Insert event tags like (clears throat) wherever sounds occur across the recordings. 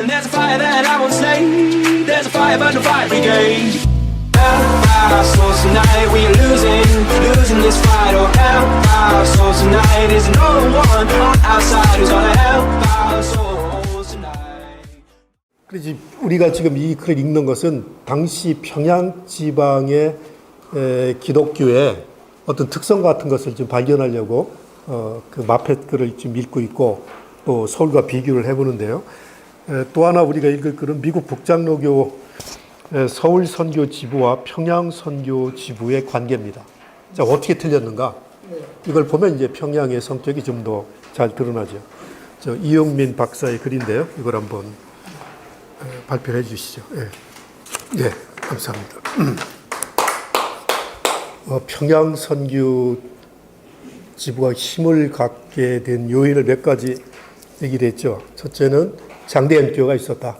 And there's a fire that I won't slay. There's a fire burn the fire brigade. Help our souls tonight, we are losing, losing this fight. Oh, help our souls tonight. There's no one on our side who's gonna help our souls tonight. 그래서 우리가 지금 이 글을 읽는 것은 당시 평양 지방의 에, 기독교의 어떤 특성 같은 것을 좀 발견하려고 어, 그 마펫 글을 지금 읽고 있고 또 서울과 비교를 해보는데요. 에, 또 하나 우리가 읽을 글은 미국 북장로교 에, 서울 선교 지부와 평양 선교 지부의 관계입니다. 자 어떻게 틀렸는가? 이걸 보면 이제 평양의 성격이 좀 더 잘 드러나죠. 저 이용민 박사의 글인데요. 이걸 한번 발표해 주시죠. 예, 예 감사합니다. (clears throat) 어, 평양 선교 지부가 힘을 갖게 된 요인을 몇 가지 얘기를 했죠. 첫째는 장대연교가 있었다.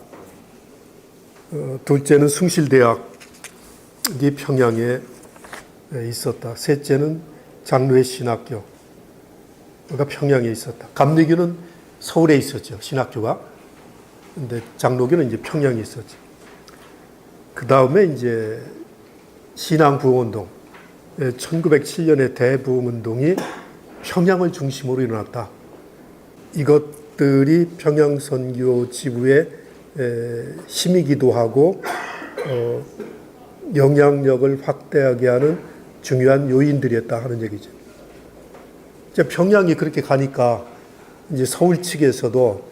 어, 둘째는 숭실대학이 평양에 있었다. 셋째는 장로회 신학교가 평양에 있었다. 감리교는 서울에 있었죠. 신학교가. 근데 장로교는 이제 평양에 있었지. 그 다음에 이제 신앙부흥운동, 1907년의 대부흥운동이 평양을 중심으로 일어났다. 이것 들이 평양선교 지부의 에, 힘이기도 하고 어, 영향력을 확대하게 하는 중요한 요인들이었다 하는 얘기죠. 이제 평양이 그렇게 가니까 이제 서울 측에서도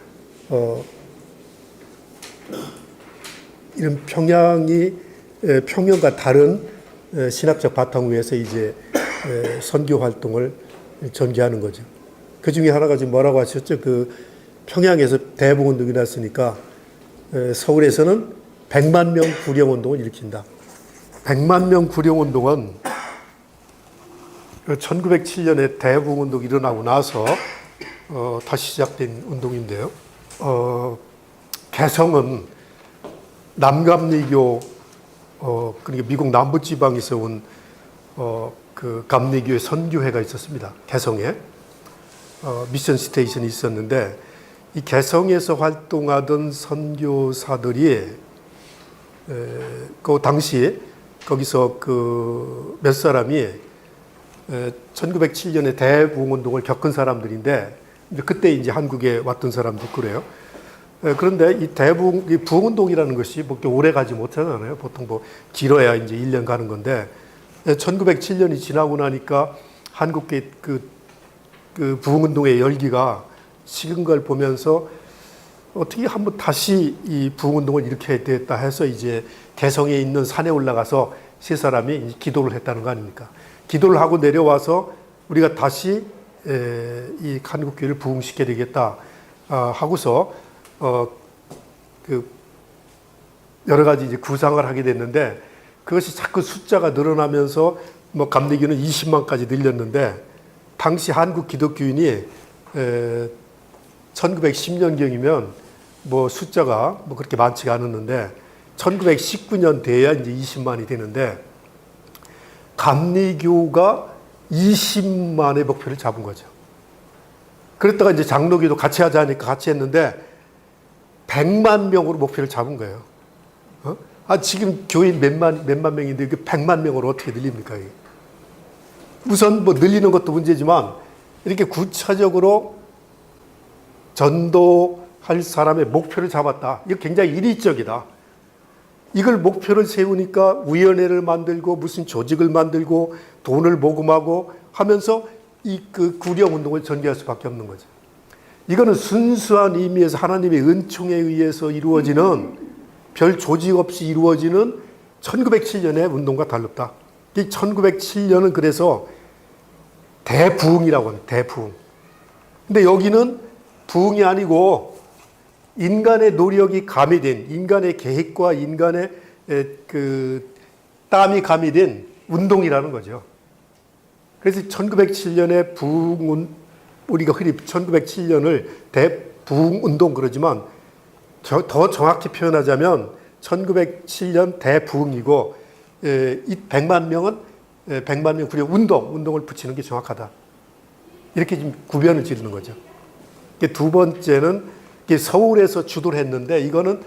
어, 이런 평양이 에, 평양과 다른 에, 신학적 바탕 위에서 이제 에, 선교 활동을 전개하는 거죠. 그 중에 하나가 지금 뭐라고 하셨죠? 그 평양에서 대북운동이 났으니까 에, 서울에서는 100만 명 구령운동을 일으킨다. 100만 명 구령운동은 1907년에 대북운동이 일어나고 나서 어, 다시 시작된 운동인데요. 어, 개성은 남감리교 어 그러니까 미국 남부 지방에서 온 어 그 감리교의 선교회가 있었습니다. 개성에 어 미션 스테이션이 있었는데 이 개성에서 활동하던 선교사들이 에, 그 당시 거기서 그 몇 사람이 에, 1907년에 대부흥 운동을 겪은 사람들인데 그때 이제 한국에 왔던 사람도 그래요. 예, 그런데 이 대부흥, 이 부흥 운동이라는 것이 뭐 오래 가지 못하잖아요. 보통 뭐 길어야 이제 1년 가는 건데, 1907년이 지나고 나니까 한국의 그, 그 부흥 운동의 열기가 식은 걸 보면서 어떻게 한번 다시 이 부흥운동을 일으켜야 되겠다 해서 이제 개성에 있는 산에 올라가서 세 사람이 기도를 했다는 거 아닙니까? 기도를 하고 내려와서 우리가 다시 에, 이 한국교회를 부흥시켜야 되겠다 아, 하고서 어, 그 여러 가지 이제 구상을 하게 됐는데 그것이 자꾸 숫자가 늘어나면서 뭐 감리교는 20만까지 늘렸는데 당시 한국 기독교인이 에, 1910년경이면 뭐 숫자가 뭐 그렇게 많지가 않았는데 1919년 돼야 이제 20만이 되는데 감리교가 20만의 목표를 잡은 거죠. 그랬다가 이제 장로교도 같이 하자니까 같이 했는데 100만 명으로 목표를 잡은 거예요. 어? 아, 지금 교인 몇만, 몇만 명인데 그 100만 명으로 어떻게 늘립니까? 이게? 우선 뭐 늘리는 것도 문제지만 이렇게 구체적으로 전도할 사람의 목표를 잡았다. 이거 굉장히 일의적이다. 이걸 목표를 세우니까 위원회를 만들고 무슨 조직을 만들고 돈을 모금하고 하면서 이 그 구령 운동을 전개할 수밖에 없는 거죠. 이거는 순수한 의미에서 하나님의 은총에 의해서 이루어지는 별 조직 없이 이루어지는 1907년의 운동과 달랐다. 이 1907년은 그래서 대부흥이라고 합니다. 대부흥. 근데 여기는 부흥이 아니고 인간의 노력이 가미된 인간의 계획과 인간의 에, 그 땀이 가미된 운동이라는 거죠. 그래서 1907년에 부흥 우리가 흔히 1907년을 대부흥 운동 그러지만 저- 더 정확히 표현하자면 1907년 대부흥이고 에, 이 100만 명은 에, 100만 명 구령 운동 운동을 붙이는 게 정확하다. 이렇게 지금 구별을 지르는 거죠. 두 번째는 서울에서 주도를 했는데 이거는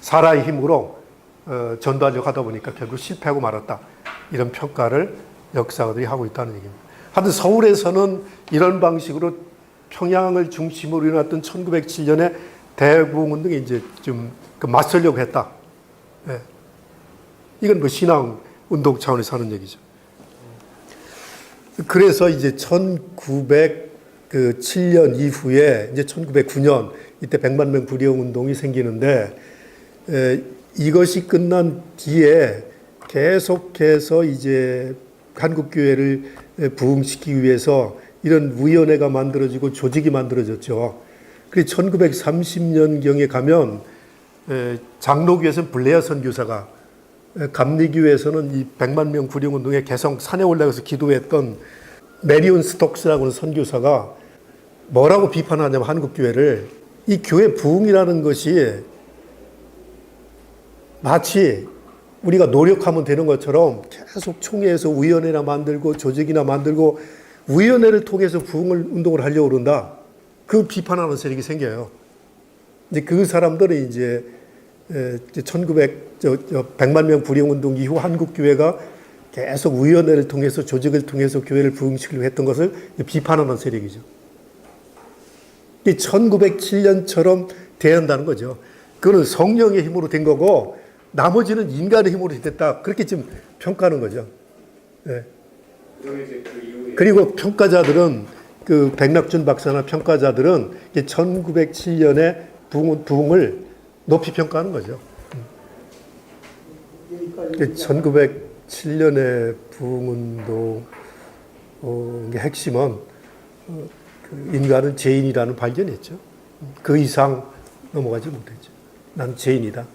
사라의 힘으로 어, 전도하려고 하다 보니까 결국 실패하고 말았다. 이런 평가를 역사가들이 하고 있다는 얘기입니다. 하여튼 서울에서는 이런 방식으로 평양을 중심으로 일어났던 1907년에 대부운동에 이제 좀그 맞서려고 했다. 예. 이건 뭐 신앙 운동 차원에서 하는 얘기죠. 그래서 이제 1907년 이후에 이제 1909년 이때 100만 명 구령 운동이 생기는데 에, 이것이 끝난 뒤에 계속해서 이제 한국 교회를 부흥시키기 위해서 이런 위원회가 만들어지고 조직이 만들어졌죠. 그래서 1930년 경에 가면 에, 장로교에서는 블레어 선교사가 감리교에서는 이 100만 명 구령 운동에 개성 산에 올라가서 기도했던 메리온 스톡스라고 하는 선교사가 뭐라고 비판하냐면 한국 교회를 이 교회 부흥이라는 것이 마치 우리가 노력하면 되는 것처럼 계속 총회에서 위원회나 만들고 조직이나 만들고 위원회를 통해서 부흥을 운동을 하려고 그런다. 그 비판하는 세력이 생겨요. 이제 그 사람들은 이제 1900, 저, 저 100만 명 불용 운동 이후 한국 교회가 계속 위원회를 통해서 조직을 통해서 교회를 부흥시키려고 했던 것을 비판하는 세력이죠. 이 1907년처럼 돼야 한다는 거죠. 그거는 성령의 힘으로 된 거고 나머지는 인간의 힘으로 됐다. 그렇게 지금 평가하는 거죠. 예. 그리고 평가자들은 그 백낙준 박사나 평가자들은 1907년에 부흥, 부흥을 높이 평가하는 거죠. 1907년에 부흥운동 어, 핵심은 어, 그 인간은 죄인이라는 발견이었죠. 그 이상 넘어가지 못했죠. 난 죄인이다.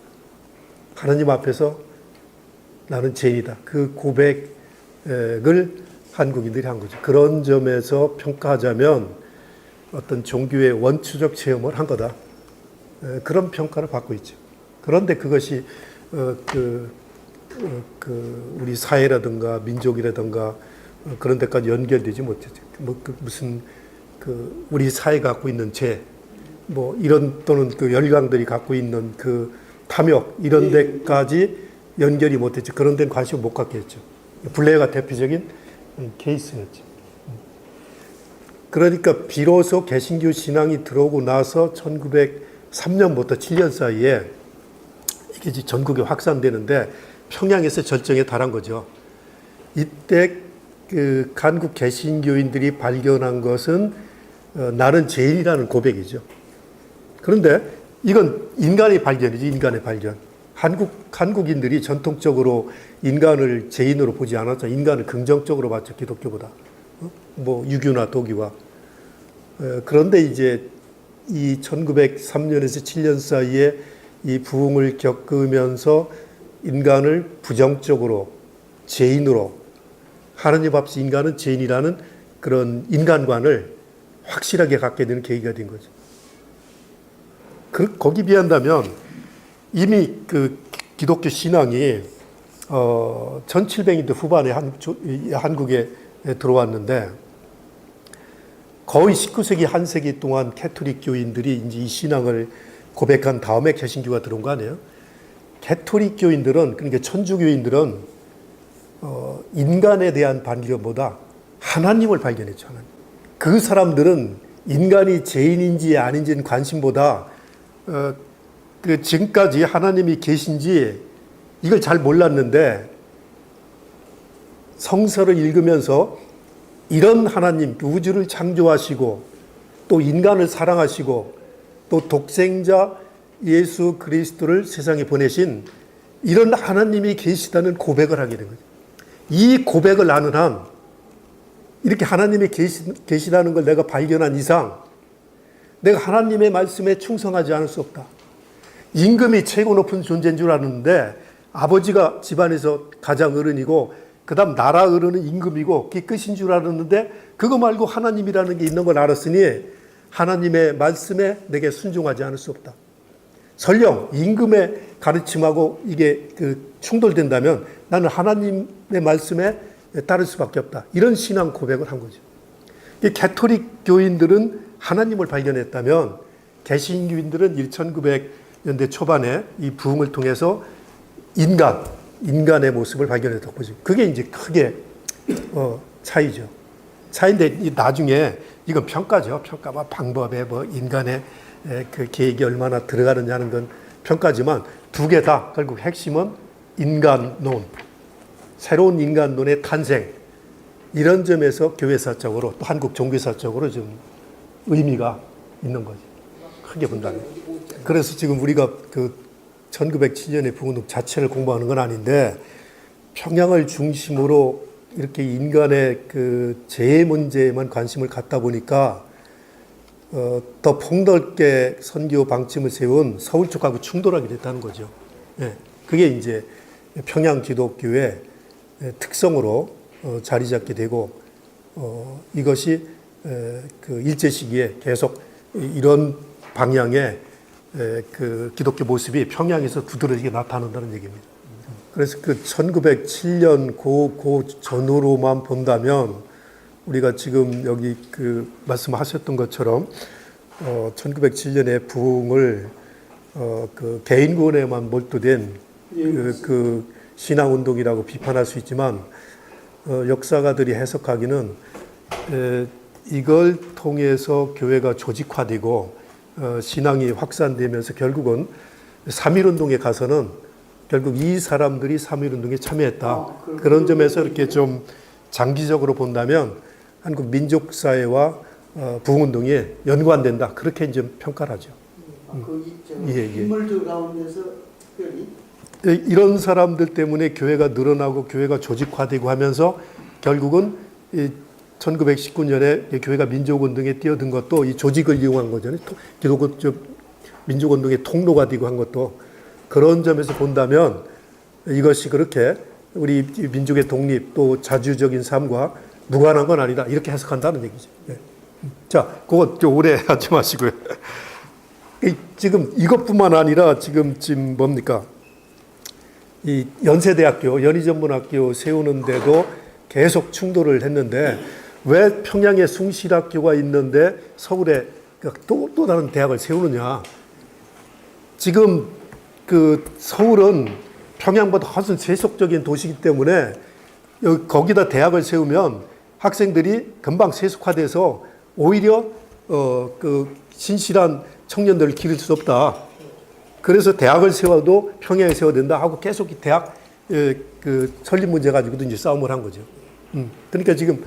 하나님 앞에서 나는 죄인이다. 그 고백을 한국인들이 한 거죠. 그런 점에서 평가하자면 어떤 종교의 원초적 체험을 한 거다. 그런 평가를 받고 있죠. 그런데 그것이 어, 그, 어, 그 우리 사회라든가 민족이라든가 어, 그런 데까지 연결되지 못했죠. 뭐그 무슨 그 우리 사회가 갖고 있는 죄, 뭐 이런 또는 그 열강들이 갖고 있는 그 탐욕 이런 데까지 연결이 못했죠. 그런 데는 관심을 못 갖게 했죠. 블레어가 대표적인 케이스였죠. 그러니까 비로소 개신교 신앙이 들어오고 나서 1903년부터 7년 사이에 이게 전국에 확산되는데 평양에서 절정에 달한 거죠. 이때 그 한국 개신교인들이 발견한 것은 어, 나는 죄인이라는 고백이죠. 그런데 이건 인간의 발견이지 인간의 발견. 한국 한국인들이 전통적으로 인간을 죄인으로 보지 않았죠. 인간을 긍정적으로 봤죠. 기독교보다. 어? 뭐 유교나 도교와. 어, 그런데 이제 이 1903년에서 7년 사이에 이 부흥을 겪으면서 인간을 부정적으로 죄인으로 하나님 앞에서 인간은 죄인이라는 그런 인간관을 확실하게 갖게 되는 계기가 된 거죠. 그, 거기 비한다면 이미 그 기독교 신앙이 어, 1700년대 후반에 한, 한국에 들어왔는데 거의 19세기 한 세기 동안 캐토릭 교인들이 이제 이 신앙을 고백한 다음에 개신교가 들어온 거 아니에요? 캐토릭 교인들은 그러니까 천주교인들은 어, 인간에 대한 반기보다 하나님을 발견했죠. 하나님. 그 사람들은 인간이 죄인인지 아닌지는 관심보다 어, 그 지금까지 하나님이 계신지 이걸 잘 몰랐는데 성서를 읽으면서 이런 하나님, 우주를 창조하시고 또 인간을 사랑하시고 또 독생자 예수 그리스도를 세상에 보내신 이런 하나님이 계시다는 고백을 하게 된 거죠. 이 고백을 나는 한 이렇게 하나님이 계시, 계시다는 걸 내가 발견한 이상 내가 하나님의 말씀에 충성하지 않을 수 없다. 임금이 최고 높은 존재인 줄 아는데 아버지가 집안에서 가장 어른이고 그다음 나라 어른은 임금이고 그게 끝인 줄 알았는데 그거 말고 하나님이라는 게 있는 걸 알았으니 하나님의 말씀에 내게 순종하지 않을 수 없다. 설령 임금의 가르침하고 이게 그 충돌된다면 나는 하나님의 말씀에 따를 수밖에 없다. 이런 신앙 고백을 한 거죠. 이 개토릭 교인들은 하나님을 발견했다면 개신교인들은 1900년대 초반에 이 부흥을 통해서 인간, 인간의 모습을 발견했다고 보죠. 그게 이제 크게 어, 차이죠. 차이인데 이 나중에 이건 평가죠. 평가와 방법에 뭐 인간의 에, 그 계획이 얼마나 들어가느냐 하는 건 평가지만 두 개 다 결국 핵심은 인간론, 새로운 인간론의 탄생 이런 점에서 교회사적으로 또 한국 종교사적으로 좀 의미가 있는 거죠. 크게 본다면. 그래서 지금 우리가 그 1907년의 부흥록 자체를 공부하는 건 아닌데 평양을 중심으로 이렇게 인간의 그 재해 문제에만 관심을 갖다 보니까 어, 더 폭넓게 선교 방침을 세운 서울 쪽하고 충돌하게 됐다는 거죠. 예, 그게 이제 평양 기독교의 특성으로 어, 자리 잡게 되고 어, 이것이 에, 그 일제 시기에 계속 이- 이런 방향의 에, 그 기독교 모습이 평양에서 두드러지게 나타난다는 얘기입니다. 그래서 그 1907년 고, 고 전후로만 본다면 우리가 지금 여기 그 말씀하셨던 것처럼 어, 1907년의 부흥을 어, 그 개인군에만 몰두된 그, 그 신앙운동이라고 비판할 수 있지만 어, 역사가들이 해석하기는 에, 이걸 통해서 교회가 조직화되고 어, 신앙이 확산되면서 결국은 3.1운동에 가서는 결국 이 사람들이 3.1운동에 참여했다. 그런 점에서 이렇게 좀 장기적으로 본다면 한국 민족 사회와 어, 부흥운동이 연관된다. 그렇게 이제 평가를 하죠. 그 있죠. 예, 예. 인물들 가운데서 특별히 예, 이런 사람들 때문에 교회가 늘어나고 교회가 조직화되고 하면서 결국은 이 1919년에 교회가 민족운동에 뛰어든 것도 이 조직을 이용한 거잖아요. 토- 기독교 저 민족운동의 통로가 되고 한 것도 그런 점에서 본다면 이것이 그렇게 우리 민족의 독립 또 자주적인 삶과 무관한 건 아니다. 이렇게 해석한다는 얘기죠. 예. 자, 그거 좀 오래 하지 마시고요. (laughs) 이- 지금 이것뿐만 아니라 지금 지금 뭡니까? 이 연세대학교, 연희전문학교 세우는데도 계속 충돌을 했는데 왜 평양에 숭실학교가 있는데 서울에 그 또, 또 다른 대학을 세우느냐. 지금 그 서울은 평양보다 훨씬 세속적인 도시이기 때문에 여기 거기다 대학을 세우면 학생들이 금방 세속화돼서 오히려 어 그 신실한 청년들을 기를 수 없다. 그래서 대학을 세워도 평양에 세워야 된다 하고 계속 이 대학 에, 그 설립 문제 가지고도 이제 싸움을 한 거죠. 음. 그러니까 지금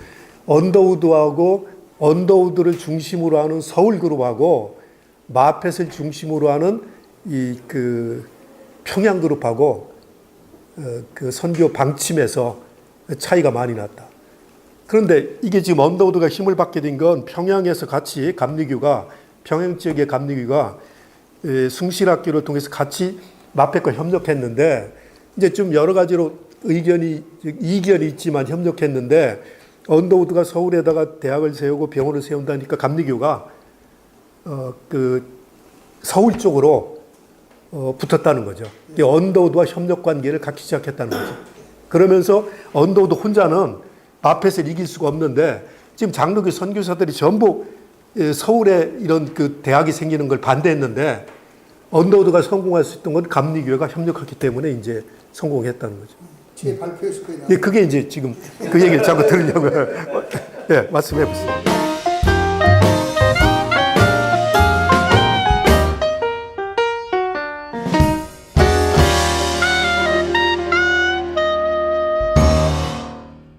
언더우드하고 언더우드를 중심으로 하는 서울 그룹하고 마펫을 중심으로 하는 이 그 평양 그룹하고 어, 그 선교 방침에서 차이가 많이 났다. 그런데 이게 지금 언더우드가 힘을 받게 된 건 평양에서 같이 감리교가 평양 지역의 감리교가 에, 숭실학교를 통해서 같이 마펫과 협력했는데 이제 좀 여러 가지로 의견이 이견이 있지만 협력했는데 언더우드가 서울에다가 대학을 세우고 병원을 세운다니까 감리교가 어 그 서울 쪽으로 어, 붙었다는 거죠. 언더우드와 협력 관계를 갖기 시작했다는 거죠. 그러면서 언더우드 혼자는 마펫을 이길 수가 없는데 지금 장로교 선교사들이 전부 예, 서울에 이런 그 대학이 생기는 걸 반대했는데 언더우드가 성공할 수 있던 건 감리교회가 협력했기 때문에 이제 성공했다는 거죠. 제 발표에서 거의 나. 예, 그게 이제 지금 그 얘기를 자꾸 들으려고. 예, 말씀해 보세요.